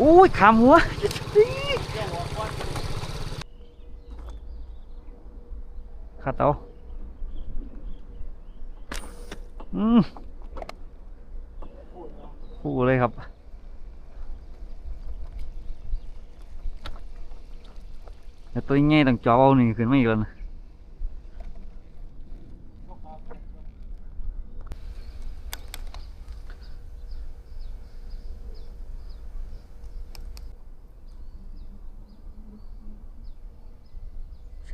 อุ้ยขามหัวขัดเอาอืมคู่เลยครับแต่ตัวง่ายต้องจอเอาหนี่ขึ้นไมาอีกแล้วนะ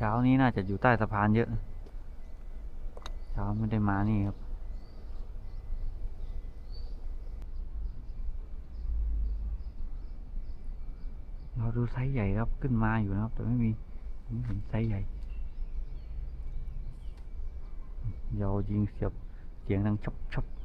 เช้านี้น่าจะอยู่ใต้สะพานเยอะ เช้าไม่ได้มานี่ครับ เราดูไซส์ใหญ่ครับขึ้นมาอยู่นะครับ แต่ไม่มีไม่เห็นไซส์ใหญ่ยาวยิงเสียบเสียงดังชับชบนะครับ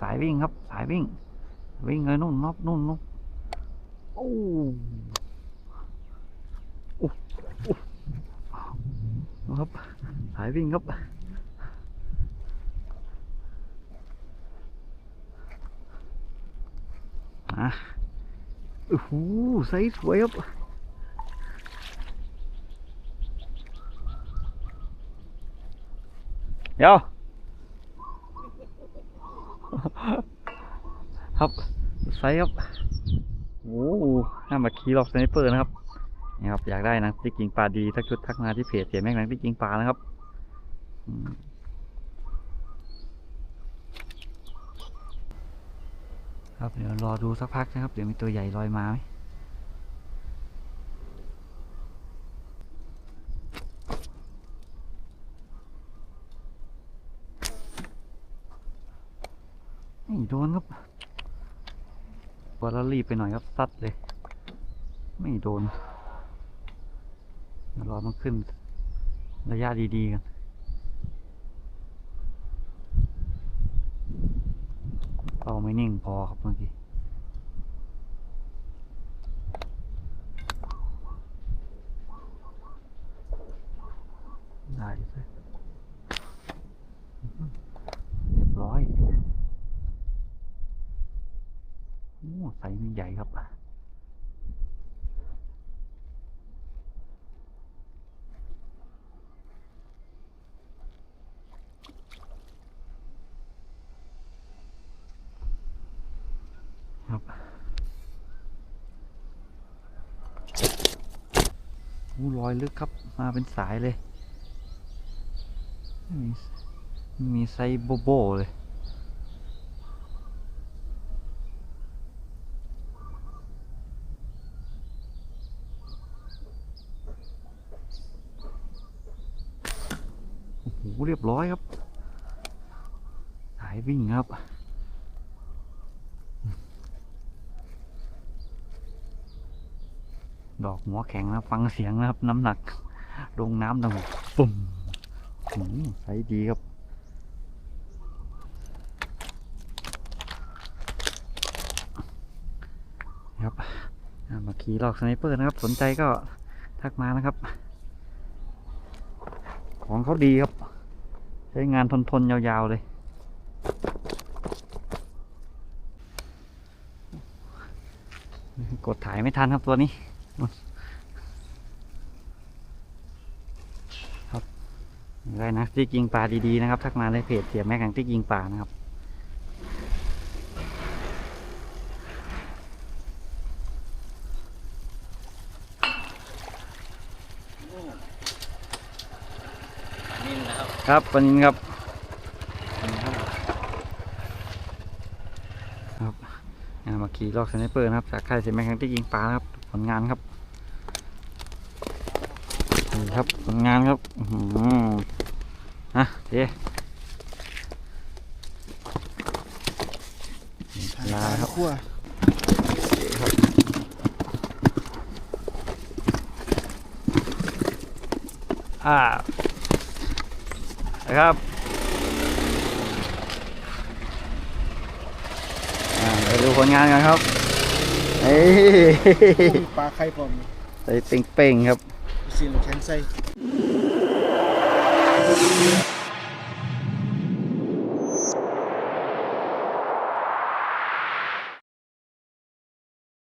สายวิ่งครับ สายวิ่ง วิ่งเลยนู่นนอบนู่นนู่นโอ้โอ้โอ้ครับ สายวิ่งครับอะโอ้โหไซส์สวยครับเดี๋ยว ครับไซส์ครับโอ้โหห้ามาคีย์ล็อกสไนเปอร์นะครับนี่ครับอยากได้นะที่กิงปลาดีทักชุดทักมาที่เพจเสียแม่งนังที่กิงปลานะครับครับเดี๋ยวรอดูสักพักนะครับ เดี๋ยวมีตัวใหญ่ลอยมาไหม ไม่โดนครับพอเรารีบไปหน่อยครับซัดเลย ไม่โดนเดี๋ยวรอมันขึ้น ระยะดีๆกันเป้าไม่นิ่งพอครับเมื่อกี้ได้เลยเรียบร้อยโอ้ ไซส์มันใหญ่ครับครับอู้รอยลึกครับ มาเป็นสายเลย มีมีไซส์โบโบเลย โอ้โห เรียบร้อยครับ สายวิ่งครับ ดอกหัวแข็งนะฟังเสียงนะครับ น้ำหนัก ลงน้ำดังปุ่มหืมใสดีครับครับมาขี่ลอกสไนเปอร์นะครับ สนใจก็ทักมานะครับ ของเขาดีครับ ใช้งานทนทนๆยาวๆเลย กดถ่ายไม่ทันครับตัวนี้ครับได้นะที่กิงปลาดีๆนะครับ ทักมาในเพจเสียแม็กแห่งที่กิงปลานะครับ นินนะ ครับครับปลานินครับครับอ่ามาขี่ลอกสไนเปอร์นะครับจากค่ายเสียแม็กแห่งที่ยิงปลานะครับผลงานครับนี่ครับผลงานครับอือหืออะเจ๊ลาครับขั้วคอ่า นะครับอ่าไปดูผลงานกันครับเอ้ยปลาไข่ผมใส่เป่งๆครับ ซีนแข็งใส่